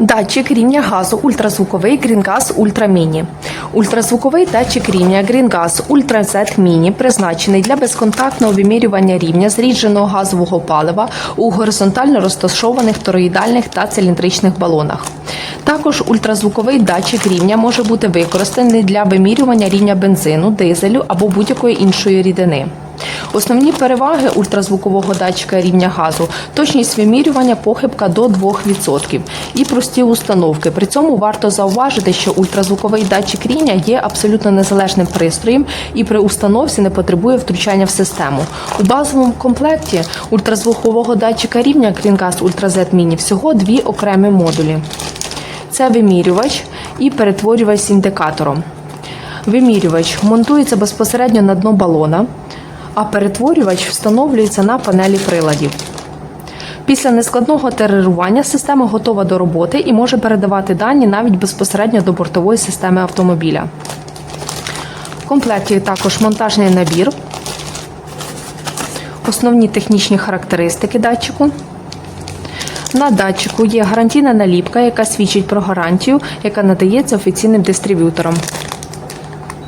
Датчик рівня газу ультразвуковий Ultra Mini. Ультразвуковий датчик рівня GreenGas Ultra Z Mini призначений для безконтактного вимірювання рівня зрідженого газового палива у горизонтально розташованих тороїдальних та циліндричних балонах. Також ультразвуковий датчик рівня може бути використаний для вимірювання рівня бензину, дизелю або будь-якої іншої рідини. Основні переваги ультразвукового датчика рівня газу точність вимірювання похибка до 2% і прості установки. При цьому варто зауважити, що ультразвуковий датчик рівня є абсолютно незалежним пристроєм і при установці не потребує втручання в систему. У базовому комплекті ультразвукового датчика рівня GreenGas Ultra Z Mini всього дві окремі модулі. Це вимірювач і перетворювач з індикатором. Вимірювач монтується безпосередньо на дно балона, а перетворювач встановлюється на панелі приладів. Після нескладного терорування система готова до роботи і може передавати дані навіть безпосередньо до бортової системи автомобіля. В комплекті також монтажний набір, основні технічні характеристики датчику. На датчику є гарантійна наліпка, яка свідчить про гарантію, яка надається офіційним дистриб'ютором.